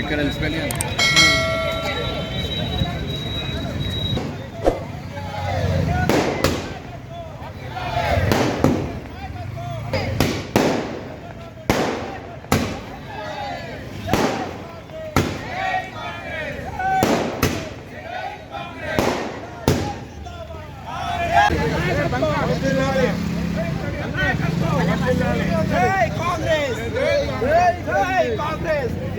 Sticker వెళ్ళిపోయి Hey, Congress! Hey, Congress!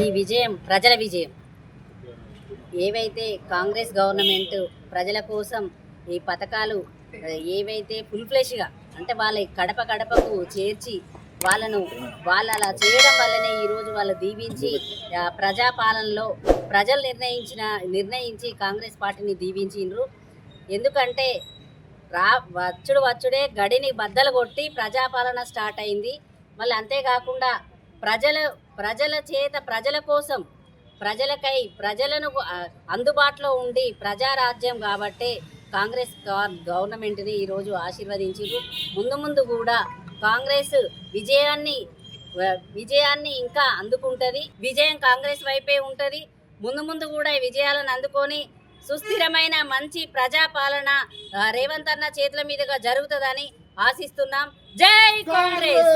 ఈ విజయం ప్రజల విజయం. ఏవైతే కాంగ్రెస్ గవర్నమెంట్ ప్రజల కోసం ఈ పథకాలు ఏవైతే ఫుల్ ఫ్లెష్గా అంటే వాళ్ళ కడప కడపకు చేర్చి వాళ్ళను వాళ్ళు అలా చేయడం వల్లనే ఈరోజు వాళ్ళు దీవించి ప్రజాపాలనలో ప్రజలు నిర్ణయించిన నిర్ణయించి కాంగ్రెస్ పార్టీని దీవించిండ్రు. ఎందుకంటే రా వచ్చుడు వచ్చుడే గడిని బద్దలు కొట్టి ప్రజాపాలన స్టార్ట్ అయింది. మళ్ళీ అంతేకాకుండా ప్రజల ప్రజల చేత ప్రజల కోసం ప్రజలకై ప్రజలను అందుబాటులో ఉండి ప్రజారాజ్యం కాబట్టే కాంగ్రెస్ గవర్నమెంట్ని ఈరోజు ఆశీర్వదించారు ముందు ముందు కూడా కాంగ్రెస్ విజయాన్ని విజయాన్ని ఇంకా అందుకుంటుంది. విజయం కాంగ్రెస్ వైపే ఉంటుంది. ముందు ముందు కూడా ఈ విజయాలను అందుకొని సుస్థిరమైన మంచి ప్రజాపాలన రేవంత్ అన్న చేతుల మీదుగా జరుగుతుందని ఆశిస్తున్నాం. జై కాంగ్రెస్!